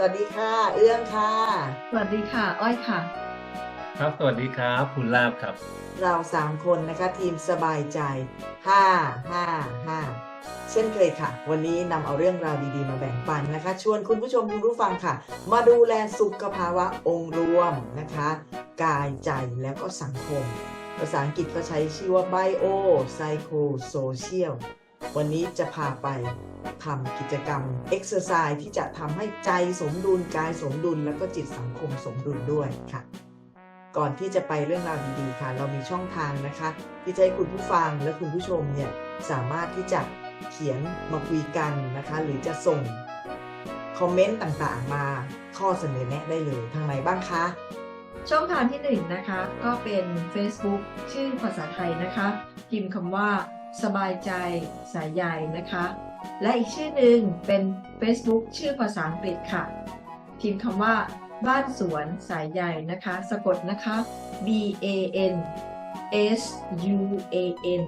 สวัสดีค่ะ เอื้องค่ะ สวัสดีค่ะ อ้อยค่ะ ครับ สวัสดีครับคุณลาบครับ เราสามคนนะคะทีมสบายใจห้าห้าห้าเช่นเคยค่ะ วันนี้นำเอาเรื่องราวดีๆ มาแบ่งปันนะคะ ชวนคุณผู้ชมคุณผู้ฟังค่ะ มาดูแลสุขภาวะองค์รวมนะคะ กายใจแล้วก็สังคม ภาษาอังกฤษเขาใช้ชื่อว่า bio psycho social วันนี้จะพาไปทำกิจกรรม exercise ที่จะทำให้ใจสมดุลกายสมดุล แล้วก็จิตสังคมสมดุลด้วยค่ะ ก่อนที่จะไปเรื่องราวดีๆค่ะ เรามีช่องทางนะคะ ที่จะให้คุณผู้ฟังและคุณผู้ชมเนี่ยสามารถที่จะเขียนมาคุยกันนะคะ หรือจะส่งคอมเมนต์ต่างๆ มาข้อเสนอแนะได้เลยทางไหนบ้างคะ ช่องทางที่หนึ่งนะคะก็เป็น Facebook ชื่อภาษาไทยนะคะ พิมพ์คำว่า สบายใจ สายใยนะคะ และอีกชื่อหนึ่งเป็น Facebook ชื่อภาษาอังกฤษค่ะ พิมพ์คำว่า บ้านสวนสายใยนะคะ สะกดนะคะ B A N S U A N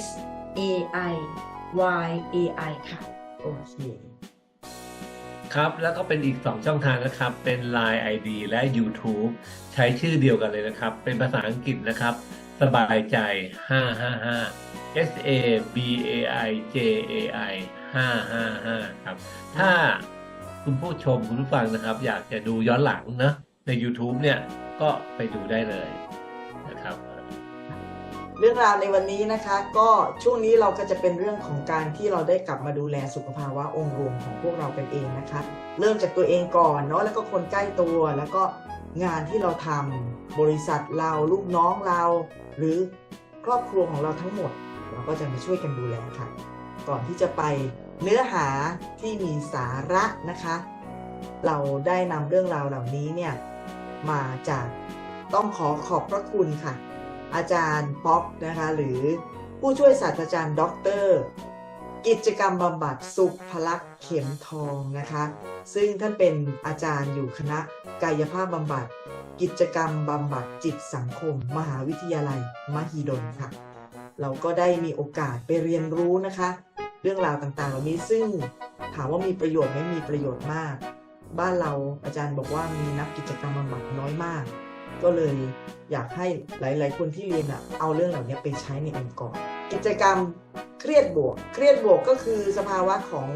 S A I Y A I ค่ะ โอเคครับ แล้วก็เป็นอีก 2 ช่องทางนะครับ เป็น Line ID และ YouTube ใช้ชื่อเดียวกันเลยนะครับ เป็นภาษาอังกฤษนะครับ สบายใจ 555 S A B A I J A I 555 ครับ ถ้าคุณผู้ชมคุณผู้ฟังนะครับ อยากจะดูย้อนหลังนะ ใน YouTube เนี่ย ก็ไปดูได้เลยนะครับ เรื่องราวในวันนี้นะคะ ก็ช่วงนี้เราก็จะเป็นเรื่องของการที่เราได้กลับมาดูแลสุขภาวะองค์รวมของพวกเรากันเองนะคะ เริ่มจากตัวเองก่อนเนาะแล้วก็คนใกล้ตัวแล้วก็งานที่เราทำบริษัทเราลูกน้องเรา หรือครอบครัวของเราทั้งหมด เราก็จะมาช่วยกันดูแลค่ะ ก่อนที่จะไปเนื้อหาที่มีสาระนะคะ เราได้นำเรื่องราวเหล่านี้เนี่ยมาจากต้องขอขอบพระคุณค่ะ อาจารย์ป๊อกนะคะหรือผู้ช่วยศาสตราจารย์ด็อกเตอร์กิจกรรมบำบัดสุขพลักษ์เข็มทองนะคะ ซึ่งท่านเป็นอาจารย์อยู่คณะกายภาพบำบัด กิจกรรมบำบัดจิตสังคม มหาวิทยาลัย มหิดลค่ะ เราก็ได้มีโอกาสไปเรียนรู้นะคะ เรื่องราวต่างๆ เหล่านี้ซึ่งถามว่ามีประโยชน์ไหมมีประโยชน์มาก บ้านเราอาจารย์บอกว่ามีนักกิจกรรมบำบัดน้อยมาก ก็เลยอยากให้หลาย ๆ คนที่เรียนอะเอาเรื่องเหล่านี้ไปใช้ในองค์กรกิจกรรมเครียดบวก เครียดบวกก็คือสภาวะของ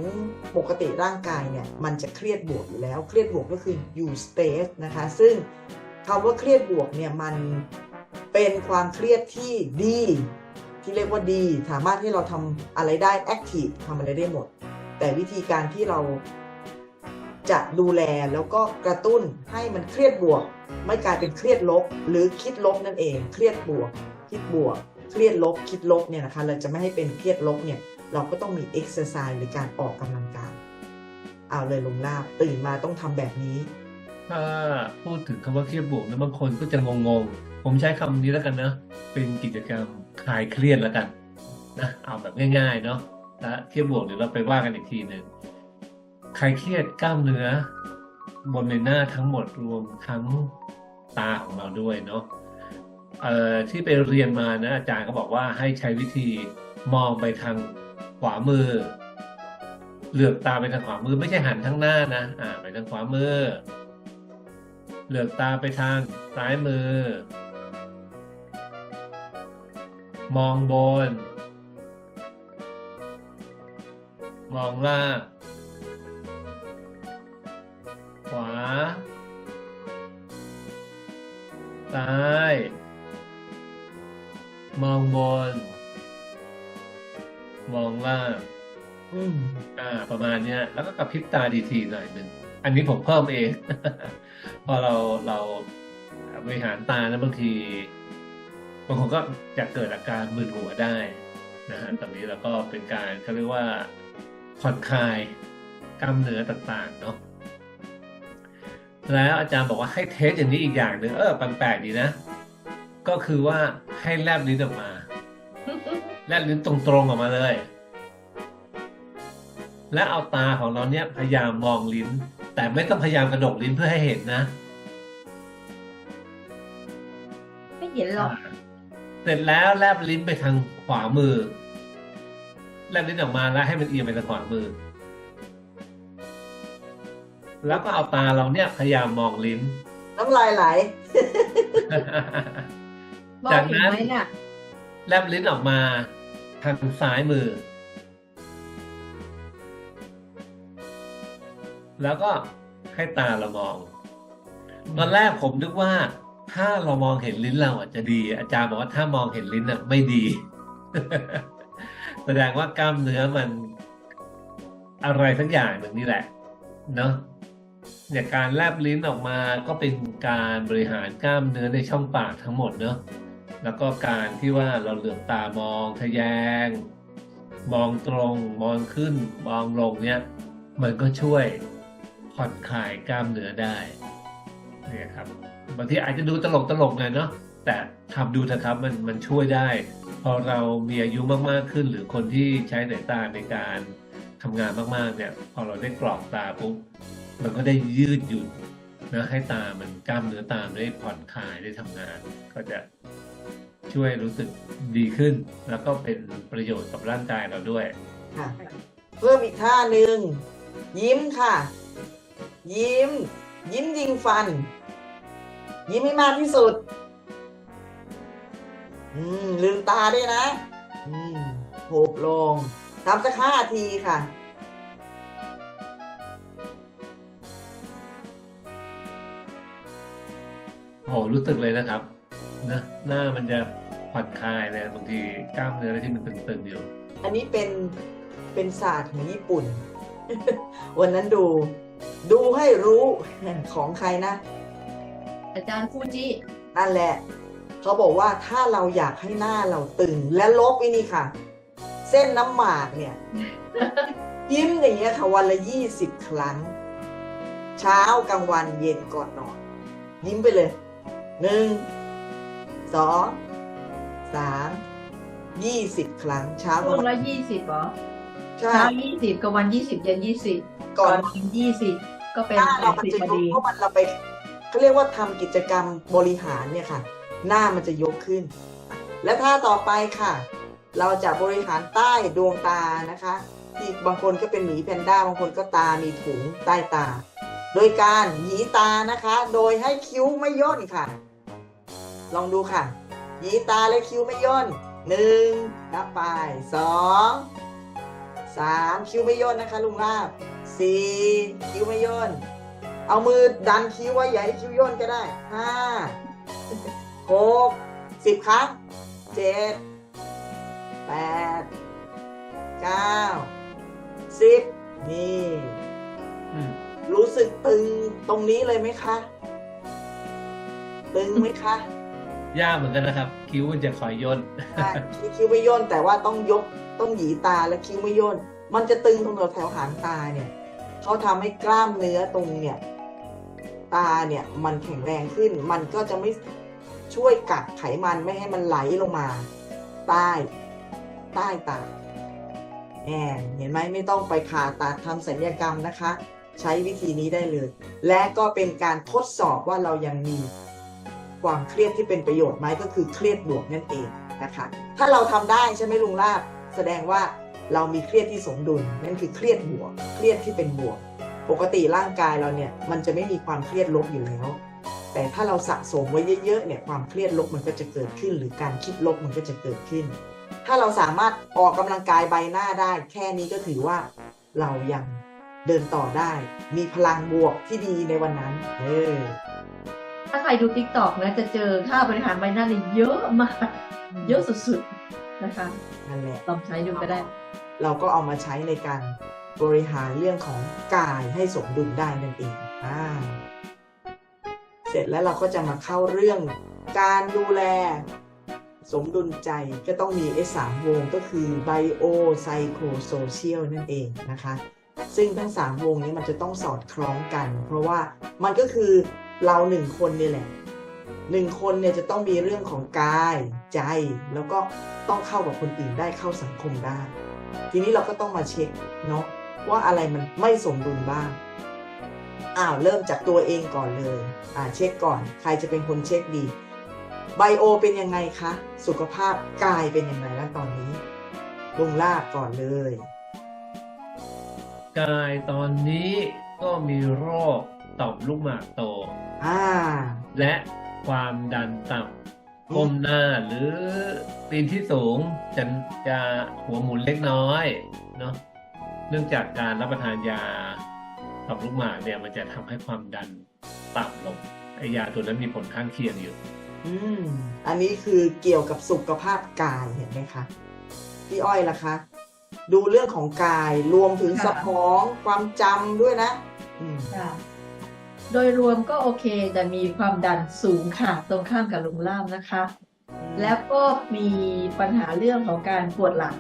ปกติร่างกายเนี่ย มันจะเครียดบวกอยู่แล้ว เครียดบวกก็คืออยู่สเตสนะคะ ซึ่ง คำว่าเครียดบวกเนี่ยมันเป็นความเครียดที่ดี ที่เรียกว่าดี สามารถให้เราทำอะไรได้แอคทีฟทำอะไรได้หมด แต่วิธีการที่เราจะดูแลแล้วก็กระตุ้นให้มันเครียดบวก ไม่กลายเป็นเครียดลบ หรือคิดลบนั่นเอง เครียดบวก คิดบวก เครียดลบ คิดลบเนี่ยนะคะเราจะไม่ให้เป็นเครียดลบเนี่ยเราก็ต้องมีเอ็กซ์ไซส์หรือการออกกำลังกายเอาเลยลงลาบตื่นมาต้องทำแบบนี้ ถ้าพูดถึงคำว่าเครียดบวกนะบางคนก็จะงงๆ ผมใช้คำนี้แล้วกันนะ เป็นกิจกรรมคลายเครียดแล้วกันนะเอาแบบง่าย ๆ เนาะและเครียดบวกเดี๋ยวเราไปว่ากันอีกทีหนึ่งคลายเครียดกล้ามเนื้อบนในหน้าทั้งหมดรวมทั้งตาของเราด้วยเนาะเอ่อที่ไปเรียนมานะอาจารย์ก็บอกว่าให้ใช้วิธีมองไปทางขวามือ เหลือบตาไปทางขวามือไม่ใช่หันทั้งหน้านะ อ่า ไปทางขวามือ เหลือบตาไปทางซ้ายมือ มองบน มองล่างขวา ซ้าย มองบน มองล่างอ่า ประมาณเนี้ย แล้วก็กระพริบตาดีทีหน่อยหนึ่ง อันนี้ผมเพิ่มเอง พอเราเราบริหารตานะบางทีบางคนก็จะเกิดอาการมึนหัวได้นะฮะตอนนี้เราก็เป็นการเขาเรียกว่าผ่อนคลายกล้ามเนื้อต่างๆเนาะแล้วอาจารย์บอกว่าให้เทสอย่างนี้อีกอย่างหนึ่งเออแปลกๆดีนะ ก็คือว่าให้แลบลิ้นออกมา แลบลิ้นตรงๆออกมาเลย และเอาตาของเราเนี่ยพยายามมองลิ้น แต่ไม่ต้องพยายามกระดกลิ้นเพื่อให้เห็นนะ ไม่เห็นหรอก เสร็จแล้วแลบลิ้นไปทางขวามือ แลบลิ้นออกมาแล้วให้มันเอียงไปทางขวามือ แล้วก็เอาตาเราเนี่ยพยายามมองลิ้น น้ำลายไหลมองเห็นไหมเนี่ยแลบลิ้นออกมาทางซ้ายมือ แล้วก็ให้ตาเรามอง ตอนแรกผมนึกว่า ถ้าเรามองเห็นลิ้นเราอะจะดี อาจารย์บอกว่าถ้ามองเห็นลิ้นอะ ไม่ดี แสดงว่ากล้ามเนื้อมันอะไรสักอย่างหนึ่งนี่แหละ เนาะเนี่ยการแลบลิ้นออกมาก็เป็นการบริหารกล้ามเนื้อในช่องปากทั้งหมดเนาะแล้วก็การที่ว่าเราเหลือบตามองทะแยง มองตรง มองขึ้น มองลงเนี่ย มันก็ช่วย ผ่อนคลายกล้ามเนื้อได้เนี่ยครับบางทีอาจจะดูตลกตลกๆหน่อยเนาะแต่ทำดูนะครับมันมันช่วยได้ พอเรามีอายุมากๆขึ้น หรือคนที่ใช้สายตาในการทำงานมากๆเนี่ยพอเราได้กรอบตาปุ๊บมันก็ได้ยืดหยุ่นนะให้ตามันกล้ามเนื้อตามได้ผ่อนคลายได้ทำงาน ก็จะช่วยรู้สึกดีขึ้น แล้วก็เป็นประโยชน์กับร่างกายเราด้วยค่ะเพิ่มอีกท่าหนึ่งยิ้มค่ะ ยิ้ม ยิ้มยิงฟัน ยิ้มให้มากที่สุด อืม ลืมตาด้วยนะ อืมโหบลงทำสักห้าทีค่ะโหรู้สึกเลยนะครับนะหน้ามันจะผ่อนคลายเลยบางทีกล้ามเนื้อที่มันตึงๆอยู่ อันนี้เป็นเป็นศาสตร์ของญี่ปุ่น วันนั้นดู ดูให้รู้ของใครนะ อาจารย์ฟูจินั่นแหละ เขาบอกว่าถ้าเราอยากให้หน้าเราตึง และลบไอ้นี่ค่ะ เส้นน้ำหมากเนี่ย ยิ้มอย่างเงี้ยค่ะวันละยี่สิบครั้ง เช้ากลางวันเย็นก่อนนอน ยิ้มไปเลยหนึ่งสองสามยี่สิบครั้งเช้ากช่ลาวงงวันละยี่สิบเหรอใช่ เช้ายี่สิบกับวันยี่สิบเย็นยี่สิบก่อนวันยี่สิบก็เป็นหน้าแปเราดมันสิบจะพอยกดีเพราะมันเราไปเขาเรียกว่าทำกิจกรรมบริหารเนี่ยค่ะ หน้ามันจะยกขึ้น และท่าต่อไปค่ะ เราจะบริหารใต้ดวงตานะคะที่บางคนก็เป็นหมีแพนด้าบางคนก็ตามีถุงใต้ตา โดยการหยีตานะคะ โดยให้คิ้วไม่ย่นค่ะ ลองดูค่ะ หยีตาและคิ้วไม่ย่นหนึ่งนับไปสอง สามคิ้วไม่ย่นนะคะ ลุงลาบสี่คิ้วไม่ย่น เอามือดันคิ้วไว้อย่าให้คิ้วย่นก็ได้ห้าหกสิบครั้งเจ็ดแปดเก้าสิบนี่อืมรู้สึกตึงตรงนี้เลยไหมคะ ตึงไหมคะ ยากเหมือนกันนะครับ คิ้วมันจะคอยย่นใช่คิ้วไม่ย่นแต่ว่าต้องยก ต้องหยีตาและคิ้วไม่ย่น มันจะตึงตรงแถวหางตาเนี่ยเขาทำให้กล้ามเนื้อตรงเนี่ยตาเนี่ยมันแข็งแรงขึ้น มันก็จะไม่ช่วยกักไขมันไม่ให้มันไหลลงมา ใต้ ใต้ตาแอนเห็นไหมไม่ต้องไปผ่าตัดทำศัลยกรรมนะคะ ใช้วิธีนี้ได้เลย และก็เป็นการทดสอบว่าเรายังมีความเครียดที่เป็นประโยชน์ไหมก็คือเครียดบวกนั่นเองนะคะ ถ้าเราทำได้ใช่ไหมลุงลาบ แสดงว่าเรามีเครียดที่สมดุลนั่นคือเครียดบวก เครียดที่เป็นบวก ปกติร่างกายเราเนี่ยมันจะไม่มีความเครียดลบอยู่แล้ว แต่ถ้าเราสะสมไว้เยอะๆเนี่ยความเครียดลบมันก็จะเกิดขึ้น หรือการคิดลบมันก็จะเกิดขึ้น ถ้าเราสามารถออกกำลังกายใบหน้าได้แค่นี้ก็ถือว่าเรายังเดินต่อได้ มีพลังบวกที่ดีในวันนั้น เออถ้าใครดูติ๊กต็อกนะจะเจอท่าบริหารใบหน้าเนี่ยเยอะมาก เยอะสุดๆ นะคะนั่นแหละลองใช้ดูก็ได้ เราก็เอามาใช้ในการบริหารเรื่องของกายให้สมดุลได้นั่นเองอ่าเสร็จแล้วเราก็จะมาเข้าเรื่องการดูแลสมดุลใจก็ต้องมีไอ้สามวงก็คือ Bio Psycho Social นั่นเองนะคะ ซึ่งทั้งสามวงนี้มันจะต้องสอดคล้องกัน เพราะว่ามันก็คือเราหนึ่งคนเนี่ยแหละ หนึ่งคนเนี่ยจะต้องมีเรื่องของกายใจ แล้วก็ต้องเข้ากับคนอื่นได้เข้าสังคมได้ ทีนี้เราก็ต้องมาเช็คเนาะว่าอะไรมันไม่สมดุลบ้างอ้าวเริ่มจากตัวเองก่อนเลยอ่าเช็คก่อน ใครจะเป็นคนเช็คดีไบโอเป็นยังไงคะ สุขภาพกายเป็นยังไงแล้วตอนนี้ลุงลาบก่อนเลย กายตอนนี้ก็มีโรคต่อมลูกหมากโต อ่า และ ความดันต่ำก้มหน้าหรือตีนที่สูงจะจะหัวหมุนเล็กน้อยเนาะเนื่องจากการรับประทานยาต่อมลูกหมากเนี่ยมันจะทำให้ความดันต่ำลงไอยาตัวนั้นมีผลข้างเคียงอยู่ อืม อันนี้คือเกี่ยวกับสุขภาพกายเห็นไหมคะพี่อ้อยล่ะคะ ดูเรื่องของกายรวมถึงค่ะสมองความจำด้วยนะ อืมค่ะ โดยรวมก็โอเค แต่มีความดันสูงค่ะ ตรงข้ามกับลุงล่ามนะคะ แล้วก็มีปัญหาเรื่องของการปวดหลัง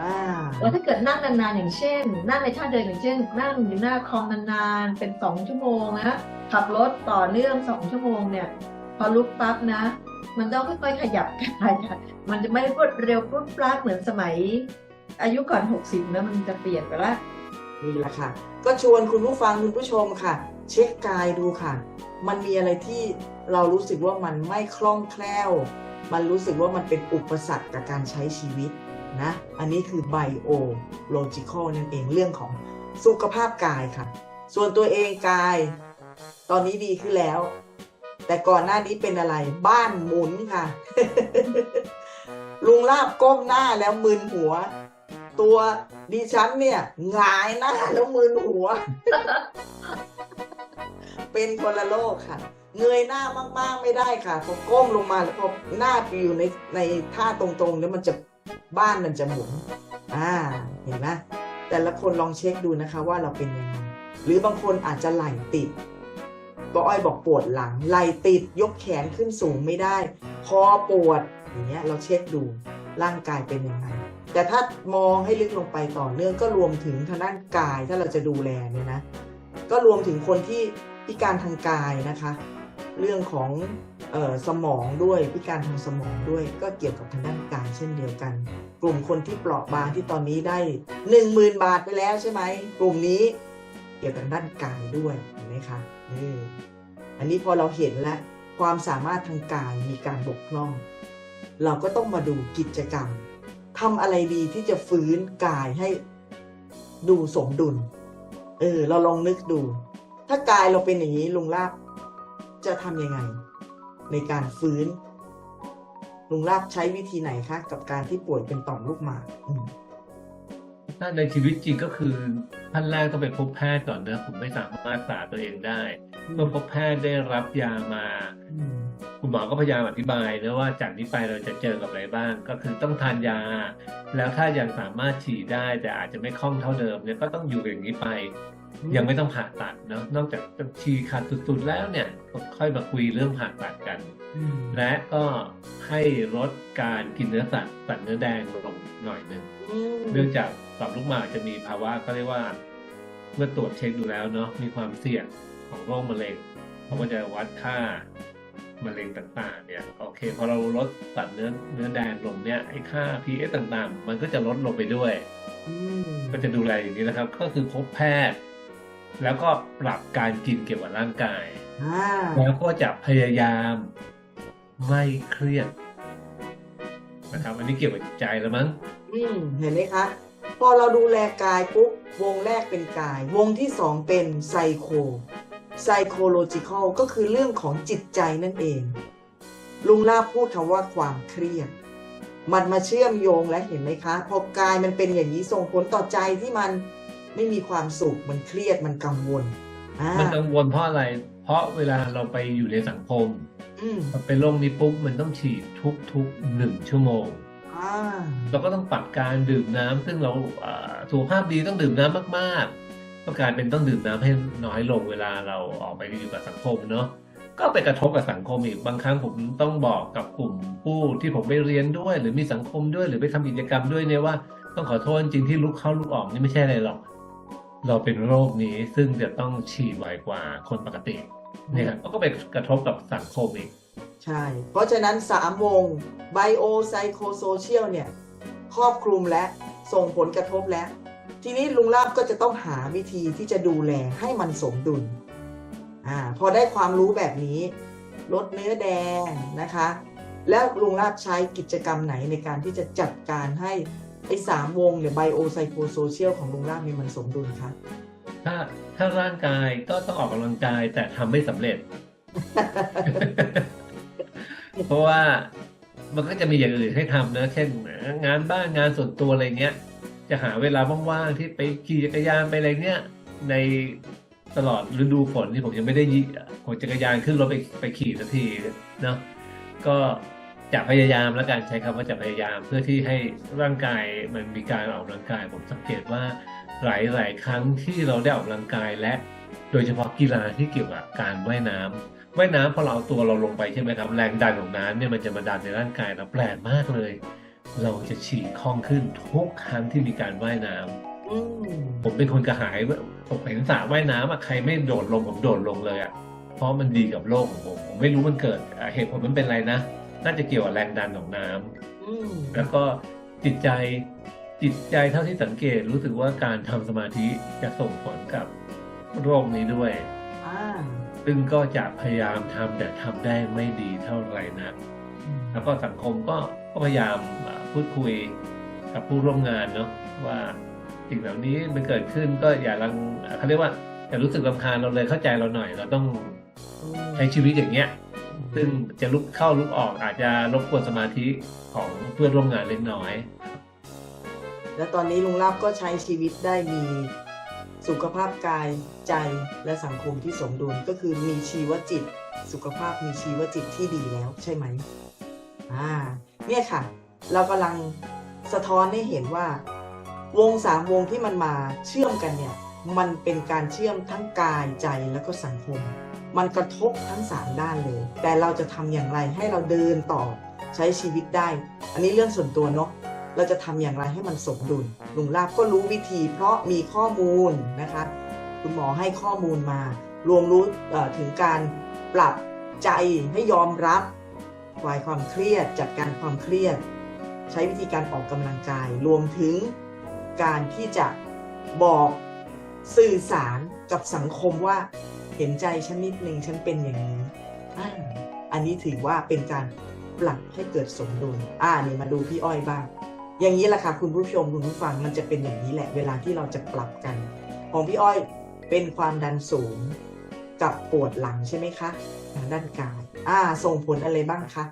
อ่าว่าถ้าเกิดนั่งนานๆอย่างเช่น นั่งในท่าเดินอย่างเช่น นั่งอยู่หน้าคอมนานๆเป็นสองชั่วโมงนะขับรถต่อเนื่องสองชั่วโมงเนี่ยพอลุกปั๊บนะ มันต้องค่อยๆขยับกายค่ะมันจะไม่ได้รวดเร็วปุ๊บปลักเหมือนสมัย อายุก่อน 60นะมันจะเปลี่ยนไปละ นี่แหละค่ะ ก็ชวนคุณผู้ฟังคุณผู้ชมค่ะ เช็คกายดูค่ะ มันมีอะไรที่เรารู้สึกว่ามันไม่คล่องแคล่ว มันรู้สึกว่ามันเป็นอุปสรรคกับการใช้ชีวิตนะ อันนี้คือ biological นั่นเองเรื่องของสุขภาพกายค่ะ ส่วนตัวเองกาย ตอนนี้ดีขึ้นแล้ว แต่ก่อนหน้านี้เป็นอะไรบ้านหมุนค่ะ ลุงลาบก้มหน้าแล้วมึนหัว ตัว ดิฉันเนี่ยหงายหน้าแล้วมึนหัว เป็นคนละโลกค่ะ เงยหน้ามากๆไม่ได้ค่ะพอก้มลงมาแล้วพอหน้าไปอยู่ในในท่าตรงๆ แล้วมันจะบ้านมันจะหมุนอ่าเห็นไหมแต่ละคนลองเช็คดูนะคะว่าเราเป็นยังไงหรือบางคนอาจจะไหล่ติดก็อ้อยบอกปวดหลังไหล่ติดยกแขนขึ้นสูงไม่ได้ คอปวดอย่างเงี้ยเราเช็คดูร่างกายเป็นยังไง แต่ถ้ามองให้ลึกลงไปต่อเนื่องก็รวมถึงทางด้านกายถ้าเราจะดูแลเนี่ยนะก็รวมถึงคนที่พิการทางกายนะคะ เรื่องของออสมองด้วยพิการทางสมองด้วยก็เกี่ยวกับทางด้านกายเช่นเดียวกัน กลุ่มคนที่เปราะบางที่ตอนนี้ได้หนึ่งหมื่นบาทไปแล้วใช่ไหมกลุ่มนี้เกี่ยวกับด้านกายด้วยเห็นไหมคะนี่อันนี้พอเราเห็นแล้วความสามารถทางกายมีการบกพร่อง เราก็ต้องมาดูกิจกรรม ทำอะไรดีที่จะฟื้นกายให้ดูสมดุล เออ เราลองนึกดู ถ้ากายเราเป็นอย่างนี้ลุงลาบจะทำยังไง ในการฟื้น ลุงลาบใช้วิธีไหนคะ กับการที่ป่วยเป็นต่อมลูกหมากอืมถ้าในชีวิตจริงก็คือขั้นแรกต้องไปพบแพทย์ก่อนเนอะผมไม่สามารถรักษาตัวเองได้ เมื่อพบแพทย์ได้รับยามาอืม คุณหมอก็พยายามอธิบายนะว่าจากนี้ไปเราจะเจอกับอะไรบ้าง ก็คือต้องทานยา แล้วถ้ายังสามารถฉี่ได้แต่อาจจะไม่คล่องเท่าเดิมเนี่ยก็ต้องอยู่อย่างนี้ไป ยังไม่ต้องผ่าตัดเนาะนอกจากฉี่ขาดสุดๆแล้วเนี่ยก็ค่อยมาคุยเรื่องผ่าตัดกันอืมและก็ให้ลดการกินเนื้อสัตว์สัตว์เนื้อแดงลงหน่อยหนึ่งอืมเนื่องจากต่อมลูกหมากจะมีภาวะเขาเรียกว่า เมื่อตรวจเช็คดูแล้วเนาะมีความเสี่ยงของโรคมะเร็งเขาก็จะวัดค่า มะเร็งต่างๆเนี่ยโอเคพอเราลดตัดเนื้อเนื้อแดงลงเนี่ยไอ้ค่า pH ต่างๆ มันก็จะลดลงไปด้วยอืมก็จะดูแลอย่างนี้นะครับ ก็คือพบแพทย์ แล้วก็ปรับการกินเกี่ยวกับร่างกายอ่าแล้วก็จะพยายามไม่เครียดนะครับอันนี้เกี่ยวกับจิตใจแล้วมั้งอืมเห็นไหมคะพอเราดูแลกายปุ๊บวงแรกเป็นกาย วงที่สองเป็นไซโค ไซโคโลจิคอลก็คือเรื่องของจิตใจนั่นเอง ลุงลาบพูดคำว่าความเครียด มันมาเชื่อมโยงและเห็นไหมคะ พอกายมันเป็นอย่างนี้ส่งผลต่อใจที่มันไม่มีความสุข มันเครียดมันกังวลอ่ามันกังวลเพราะอะไร เพราะเวลาเราไปอยู่ในสังคมอืมพอเป็นโรคนี้ปุ๊บมันต้องฉีดทุกๆหนึ่งชั่วโมงอ่าเราก็ต้องปรับการดื่มน้ำซึ่งเราอ่าสุขภาพดีต้องดื่มน้ำมากๆ ก็กลายเป็นต้องดื่มน้ำให้น้อยลงเวลาเราออกไปอยู่กับสังคมเนาะก็ไปกระทบกับสังคมอีกบางครั้งผมต้องบอกกับกลุ่มผู้ที่ผมไปเรียนด้วย หรือมีสังคมด้วย หรือไปทำกิจกรรมด้วยเนี่ยว่าต้องขอโทษจริงที่ลุกเข้าลุกออกนี่ไม่ใช่อะไรหรอก เราเป็นโรคนี้ซึ่งจะต้องฉีดไวกว่าคนปกติ เนี่ยก็ไปกระทบกับสังคมอีก ใช่ เพราะฉะนั้น3วง Bio Psycho Social เนี่ย ครอบคลุมและส่งผลกระทบแล้ว ทีนี้ลุงลาบก็จะต้องหาวิธีที่จะดูแลให้มันสมดุลอ่าพอได้ความรู้แบบนี้ ลดเนื้อแดงนะคะ แล้วลุงลาบใช้กิจกรรมไหนในการที่จะจัดการให้ไอ้สามวงหรือ Bio Psycho Social ของลุงลาบมีมันสมดุลคะถ้าถ้าร่างกายก็ต้องออกกำลังกายแต่ทำไม่สำเร็จ เพราะว่ามันก็จะมีอย่างอื่นให้ทำนะ เช่น งานบ้านงานส่วนตัวอะไรเงี้ย จะหาเวลาว่างๆที่ไปขี่จักรยานไปอะไรเงี้ยในตลอดฤดูฝนที่ผมยังไม่ได้ยิผมจักรยานขึ้นรถไปไปขี่สักทีเนาะก็จะพยายามแล้วกันใช้คำว่าจะพยายามเพื่อที่ให้ร่างกายมันมีการออกกำลังกาย ผมสังเกตว่าหลายๆครั้งที่เราได้ออกกำลังกายและ โดยเฉพาะกีฬาที่เกี่ยวกับการว่ายน้ำว่ายน้ำพอเราเอาตัวเราลงไปใช่ไหมครับ แรงดันของน้ำเนี่ยมันจะมาดันในร่างกายเราแปลกมากเลย เราจะฉี่คล่องขึ้นทุกครั้งที่มีการว่ายน้ำอืมผมเป็นคนกระหายผมเห็นสระว่ายน้ำอะใครไม่โดดลงผมโดดลงเลยอะเพราะมันดีกับโลกของผมผมไม่รู้มันเกิดอะเหตุผลมันเป็นอะไรนะน่าจะเกี่ยวกับแรงดันของน้ำอืมแล้วก็จิตใจจิตใจเท่าที่สังเกตรู้สึกว่าการทำสมาธิจะส่งผลกับโรคนี้ด้วยอ่าซึ่งก็จะพยายามทำแต่ทำได้ไม่ดีเท่าไหร่นักแล้วก็สังคมก็ก็พยายามอ่า พูดคุยกับผู้ร่วมงานเนาะว่าสิ่งเหล่านี้มันเกิดขึ้นก็อย่าลังเขาเรียกว่าอย่ารู้สึกรำคาญเราเลยเข้าใจเราหน่อย เราต้องใช้ชีวิตอย่างเงี้ยซึ่งจะลุกเข้าลุกออกอาจจะรบกวนสมาธิของเพื่อนร่วมงานเล็กน้อย และตอนนี้ลุงลาบก็ใช้ชีวิตได้มีสุขภาพกายใจและสังคมที่สมดุลก็คือมีชีวจิต สุขภาพมีชีวจิตที่ดีแล้วใช่ไหมอ่าเนี่ยค่ะ เรากำลังสะท้อนให้เห็นว่า วงสามวงที่มันมาเชื่อมกันเนี่ยมันเป็นการเชื่อมทั้งกายใจแล้วก็สังคม มันกระทบทั้งสามด้านเลย แต่เราจะทำอย่างไรให้เราเดินต่อใช้ชีวิตได้ อันนี้เรื่องส่วนตัวเนาะเราจะทำอย่างไรให้มันสมดุลลุงลาบก็รู้วิธี เพราะมีข้อมูลนะคะคุณหมอให้ข้อมูลมา รวมรู้ถึงการปรับใจให้ยอมรับคลายความเครียดจัดการความเครียด ใช้วิธีการออกกำลังกาย รวมถึงการที่จะบอกสื่อสารกับสังคมว่าเห็นใจฉันนิดนึงฉันเป็นอย่างนี้อ่าอันนี้ถือว่าเป็นการปรับให้เกิดสมดุล อ่านี่มาดูพี่อ้อยบ้าง อย่างนี้แหละค่ะคุณผู้ชมคุณผู้ฟังมันจะเป็นอย่างนี้แหละ เวลาที่เราจะปรับกัน ของพี่อ้อยเป็นความดันสูงกับปวดหลังใช่ไหมคะทางด้านกาย อ่า ส่งผลอะไรบ้างคะ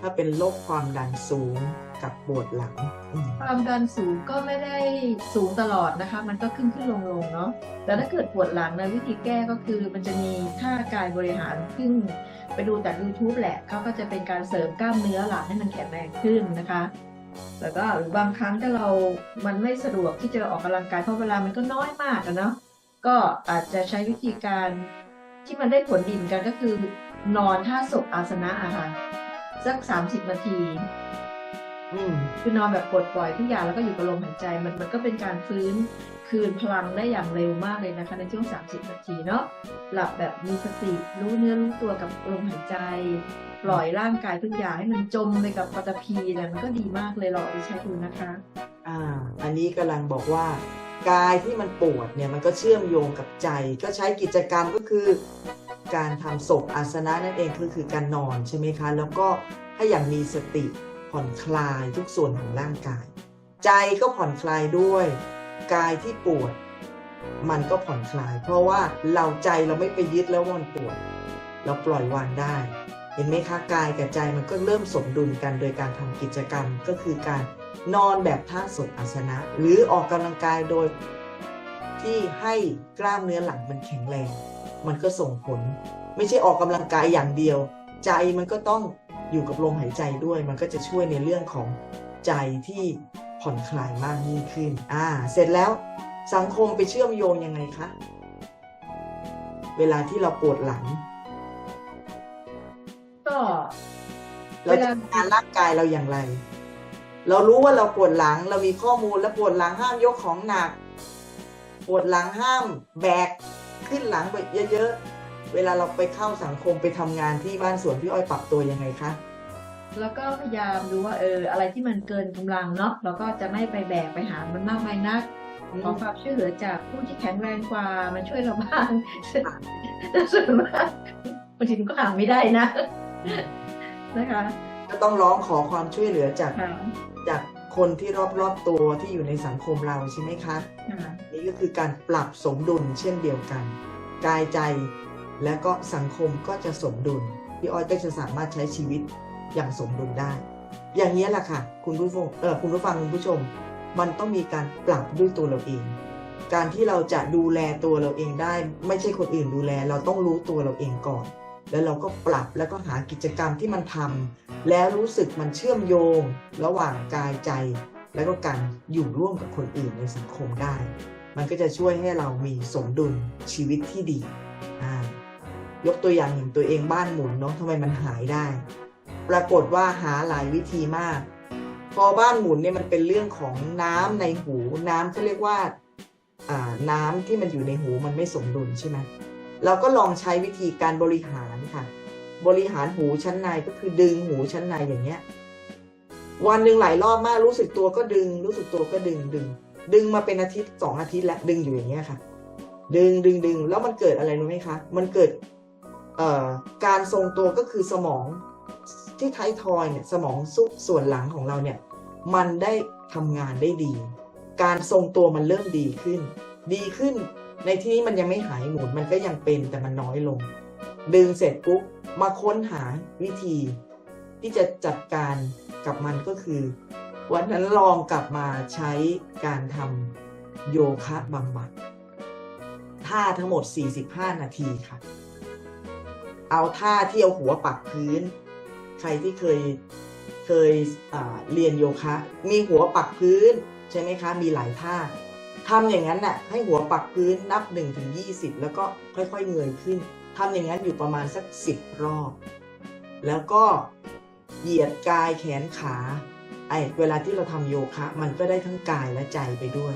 ถ้าเป็นโรคความดันสูงกับปวดหลัง ความดันสูงก็ไม่ได้สูงตลอดนะคะ มันก็ขึ้นขึ้นลงลงเนาะแต่ถ้าเกิดปวดหลังนะวิธีแก้ก็คือมันจะมีท่ากายบริหารขึ้นไปดูจาก YouTube แหละเขาก็จะเป็นการเสริมกล้ามเนื้อหลังให้มันแข็งแรงขึ้นนะคะแล้วก็หรือบางครั้งถ้าเรา มันไม่สะดวกที่จะออกกำลังกายเพราะเวลามันก็น้อยมากอะเนาะก็อาจจะใช้วิธีการที่มันได้ผลดีเหมือนกันก็คือนอนท่าศพอาสนะอะค่ะ สัก30นาทีอืมคือนอนแบบปลดปล่อยทุกอย่างแล้วก็อยู่กับลมหายใจ มันมันก็เป็นการฟื้นคืนพลังได้อย่างเร็วมากเลยนะคะในช่วง 30 นาทีเนาะหลับแบบมีสติรู้เนื้อรู้ตัวกับลมหายใจ ปล่อยร่างกายทุกอย่างให้มันจมไปกับปัตตภีเนี่ยมันก็ดีมากเลยลองเอาไปใช้ดูนะคะ อ่า อันนี้กำลังบอกว่ากายที่มันปวดเนี่ยมันก็เชื่อมโยงกับใจ ก็ใช้กิจกรรมก็คือ การทำศพอาสนะนั่นเองคือคือการนอนใช่ไหมคะ แล้วก็ให้อย่างมีสติผ่อนคลายทุกส่วนของร่างกาย ใจก็ผ่อนคลายด้วย กายที่ปวด มันก็ผ่อนคลาย เพราะว่าเราใจเราไม่ไปยึดแล้ววันปวด เราปล่อยวางได้ เห็นไหมคะกายกับใจมันก็เริ่มสมดุลกันโดยการทำกิจกรรมก็คือการนอนแบบท่าศพอาสนะ หรือออกกำลังกายโดยที่ให้กล้ามเนื้อหลังมันแข็งแรง มันก็ส่งผล ไม่ใช่ออกกำลังกายอย่างเดียว ใจมันก็ต้องอยู่กับลมหายใจด้วย มันก็จะช่วยในเรื่องของใจที่ผ่อนคลายมากยิ่งขึ้น อ่า เสร็จแล้วสังคมไปเชื่อมโยงยังไงคะ เวลาที่เราปวดหลัง ก็เราจัดการร่างกายเราอย่างไร เรารู้ว่าเราปวดหลัง เรามีข้อมูลแล้วปวดหลังห้ามยกของหนัก ปวดหลังห้ามแบก ขึ้นหลังไปเยอะๆ เวลาเราไปเข้าสังคมไปทำงานที่บ้านสวนพี่อ้อยปรับตัวยังไงคะ แล้วก็พยายามดูว่าเอออะไรที่มันเกินกำลังเนาะเราก็จะไม่ไปแบกไปหามันมากมายนักขอความช่วยเหลือจากผู้ที่แข็งแรงกว่ามาช่วยเราบ้างแต่ส่วนมากบางทีมันก็หาไม่ได้นะนะคะ ก็ต้องร้องขอความช่วยเหลือจากค่ะจาก คนที่รอบๆตัวที่อยู่ในสังคมเราใช่ไหมคะค่ะนี่ก็คือการปรับสมดุลเช่นเดียวกัน กายใจและก็สังคมก็จะสมดุล พี่อ้อยก็จะสามารถใช้ชีวิตอย่างสมดุลได้ อย่างนี้ยแหละค่ะ คุณผู้ฟังเออคุณผู้ฟังคุณผู้ชม มันต้องมีการปรับด้วยตัวเราเอง การที่เราจะดูแลตัวเราเองได้ ไม่ใช่คนอื่นดูแล เราต้องรู้ตัวเราเองก่อน แล้วเราก็ปรับแล้วก็หากิจกรรมที่มันทำแล้วรู้สึกมันเชื่อมโยง ระหว่างกายใจ แล้วก็การอยู่ร่วมกับคนอื่นในสังคมได้ มันก็จะช่วยให้เรามีสมดุลชีวิตที่ดีอ่ายกตัวอย่างอย่างตัวเองบ้านหมุนเนาะทำไมมันหายได้ ปรากฏว่าหาหลายวิธีมาก พอบ้านหมุนเนี่ยมันเป็นเรื่องของน้ำในหู น้ำเขาเรียกว่าอ่าน้ำที่มันอยู่ในหูมันไม่สมดุลใช่ไหม เราก็ลองใช้วิธีการบริหารค่ะ บริหารหูชั้นในก็คือดึงหูชั้นในอย่างเงี้ย วันหนึ่งหลายรอบมากรู้สึกตัวก็ดึง รู้สึกตัวก็ดึงดึง ดึงมาเป็นอาทิตย์สองอาทิตย์แล้วดึงอยู่อย่างเงี้ยค่ะ ดึงดึงดึงแล้วมันเกิดอะไรรู้ไหมคะ มันเกิดเอ่อการทรงตัวก็คือสมองที่ท้ายทอยเนี่ยสมองซุกส่วนหลังของเราเนี่ย มันได้ทำงานได้ดี การทรงตัวมันเริ่มดีขึ้น ดีขึ้น ในที่นี้มันยังไม่หายหมุนมันก็ยังเป็นแต่มันน้อยลง ดึงเสร็จปุ๊บมาค้นหาวิธี ที่จะจัดการกับมันก็คือ วันนั้นลองกลับมาใช้การทำโยคะบำบัดท่าทั้งหมด 45 นาทีค่ะ เอาท่าที่เอาหัวปักพื้น ใครที่เคยเคยเรียนโยคะ มีหัวปักพื้นใช่ไหมคะ มีหลายท่า ทำอย่างนั้นน่ะให้หัวปักพื้นนับ1ถึง20 แล้วก็ค่อยๆเงยขึ้นทำอย่างนั้นอยู่ประมาณสัก 10 รอบ แล้วก็เหยียดกายแขนขาไอ้เวลาที่เราทำโยคะ มันก็ได้ทั้งกายและใจไปด้วย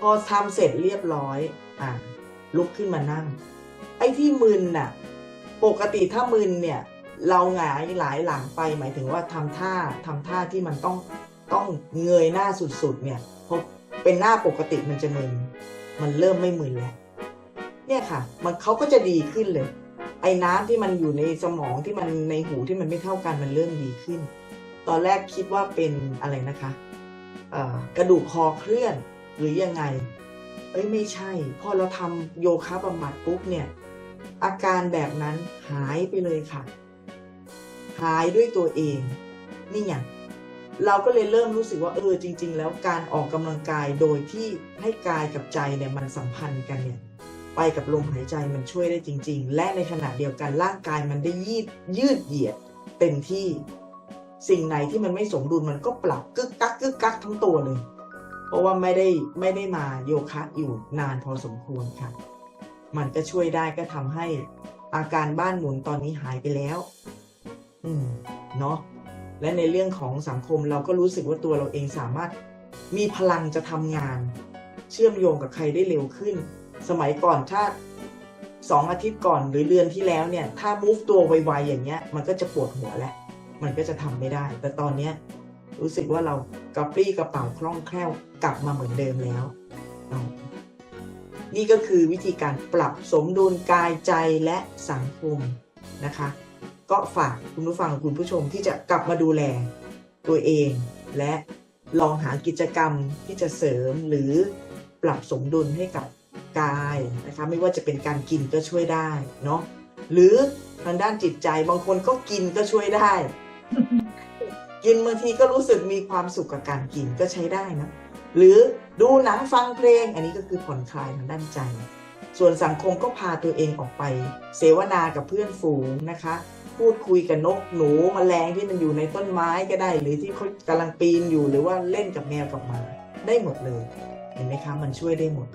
พอทำเสร็จเรียบร้อยอะลุกขึ้นมานั่ง ไอ้ที่มึนน่ะ ปกติถ้ามึนเนี่ย เราหงายหลายหลังไป หมายถึงว่าทำท่าทำท่าที่มันต้องต้องเงยหน้าสุดๆเนี่ยพอ เป็นหน้าปกติมันจะมึน มันเริ่มไม่มึนแล้ว เนี่ยค่ะ มันเขาก็จะดีขึ้นเลย ไอ้น้ำที่มันอยู่ในสมองที่มันในหูที่มันไม่เท่ากันมันเริ่มดีขึ้น ตอนแรกคิดว่าเป็นอะไรนะคะกระดูกคอเคลื่อนหรือยังไง เอ้ยไม่ใช่ พอเราทำโยคะบำบัดปุ๊บเนี่ย อาการแบบนั้นหายไปเลยค่ะ หายด้วยตัวเอง นี่ไง เราก็เลยเริ่มรู้สึกว่าเออจริง ๆ แล้วการออกกำลังกายโดยที่ให้กายกับใจเนี่ยมันสัมพันธ์กันเนี่ยไปกับลมหายใจมันช่วยได้จริง ๆ และในขณะเดียวกันร่างกายมันได้ยืดยืดเหยียดเต็มที่สิ่งไหนที่มันไม่สมดุลมันก็ปรับกึกกักกึกกักทั้งตัวเลย เพราะว่าไม่ได้ไม่ได้มาโยคะอยู่นานพอสมควรค่ะ มันก็ช่วยได้ก็ทำให้อาการบ้านหมุนตอนนี้หายไปแล้ว อืม เนาะ และในเรื่องของสังคมเราก็รู้สึกว่าตัวเราเองสามารถมีพลังจะทำงาน เชื่อมโยงกับใครได้เร็วขึ้น สมัยก่อนถ้าสองอาทิตย์ก่อนหรือเดือนที่แล้วเนี่ย ถ้า move ตัวไวๆอย่างเงี้ย มันก็จะปวดหัวแหละมันก็จะทำไม่ได้ แต่ตอนเนี้ยรู้สึกว่าเรากระปรี้กระเป๋าคล่องแคล่วกลับมาเหมือนเดิมแล้ว นี่ก็คือวิธีการปรับสมดุลกายใจและสังคมนะคะ ก็ฝากคุณผู้ฟังคุณผู้ชมที่จะกลับมาดูแลตัวเอง และลองหากิจกรรมที่จะเสริมหรือปรับสมดุลให้กับกายนะคะไม่ว่าจะเป็นการกินก็ช่วยได้เนาะหรือทางด้านจิตใจบางคนก็กินก็ช่วยได้ กินบางทีก็รู้สึกมีความสุขกับการกินก็ใช้ได้นะ หรือดูหนังฟังเพลง อันนี้ก็คือผ่อนคลายทางด้านใจ ส่วนสังคมก็พาตัวเองออกไป เสวนากับเพื่อนฝูงนะคะ พูดคุยกับนกหนูมแมลงที่มันอยู่ในต้นไม้ก็ได้ หรือที่เขากำลังปีนอยู่หรือว่าเล่นกับแมวกับหมาได้หมดเลย เห็นไหมคะ มันช่วยได้หมด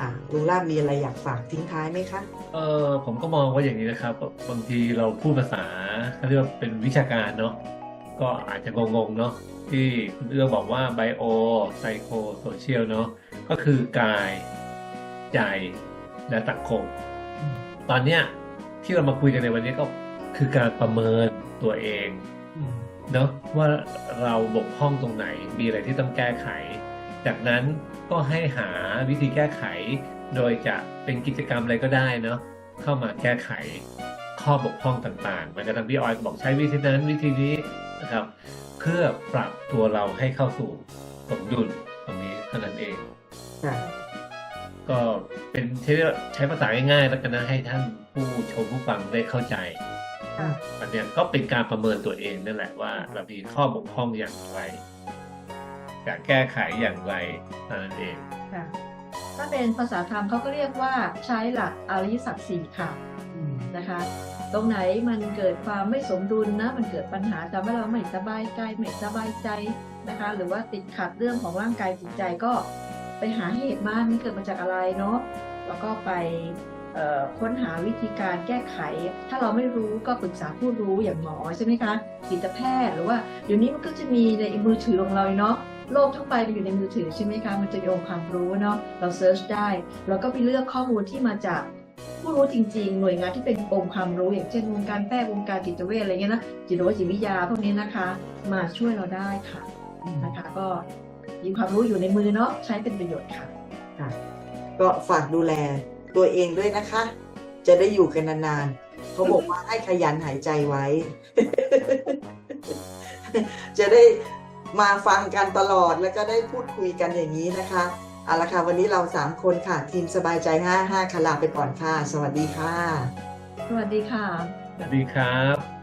อะลุงลาบมีอะไรอยากฝากทิ้งท้ายไหมคะเออผมก็มองว่าอย่างนี้นะครับ บางทีเราพูดภาษาเขาเรียกว่าเป็นวิชาการเนาะก็อาจจะงงๆเนาะที่คุณเอื้อบอกว่าไบโอไซโคโซเชียลเนาะก็คือกาย ใจและสังคม ตอนเนี้ยที่เรามาคุยกันในวันนี้ก็คือการประเมินตัวเองเนาะว่าเราบกพร่องตรงไหนมีอะไรที่ต้องแก้ไข จากนั้นก็ให้หาวิธีแก้ไข โดยจะเป็นกิจกรรมอะไรก็ได้เนาะเข้ามาแก้ไขข้อบกพร่องต่างๆเหมือนกับทางพี่ออยบอกใช้วิธีนั้นวิธีนี้นะครับ เพื่อปรับตัวเราให้เข้าสู่สมดุลตรงนี้เท่านั้นเองค่ะ ก็เป็นใช้ใช้ภาษาง่ายๆแล้วกันนะให้ท่านผู้ชมผู้ฟังได้เข้าใจค่ะอันเนี้ยก็เป็นการประเมินตัวเองนั่นแหละว่าเรามีข้อบกพร่องอย่างไรจะแก้ไขอย่างไรเท่านั้นเองค่ะถ้าเป็นภาษาธรรมเขาก็เรียกว่าใช้หลักอริยสัจสี่ค่ะอืมนะคะ ตรงไหนมันเกิดความไม่สมดุลนะมันเกิดปัญหาทำให้เราไม่สบายใจไม่สบายใจนะคะ หรือว่าติดขัดเรื่องของร่างกายจิตใจก็ ไปหาเหตุมันมันเกิดมาจากอะไรเนาะแล้วก็ไปค้นหาวิธีการแก้ไข ถ้าเราไม่รู้ก็ปรึกษาผู้รู้อย่างหมอใช่ไหมคะจิตแพทย์หรือว่าเดี๋ยวนี้มันก็จะมีในมือถือของเราเนาะโลกทั้งใบมันอยู่ในมือถือใช่ไหมคะมันจะมีองค์ความรู้เนาะเราเซิร์ชได้แล้วก็ไปเลือกข้อมูลที่มาจากผู้รู้จริง ๆ หน่วยงานที่เป็นองค์ความรู้ อย่างเช่นวงการแพทย์วงการจิตเวชอะไรเงี้ยนะจิตวิทยาพวกนี้นะคะ มาช่วยเราได้ค่ะนะคะก็ มีความรู้อยู่ในมือเนาะใช้เป็นประโยชน์ค่ะค่ะ ก็ฝากดูแลตัวเองด้วยนะคะ จะได้อยู่กันนานๆเขาบอกว่าให้ขยันหายใจไว้ จะได้มาฟังกันตลอดแล้วก็ได้พูดคุยกันอย่างนี้นะคะเอาละค่ะวันนี้เราสามคนค่ะ ทีมสบายใจห้าห้าคลาไปก่อนค่ะ สวัสดีค่ะ สวัสดีค่ะ สวัสดีครับ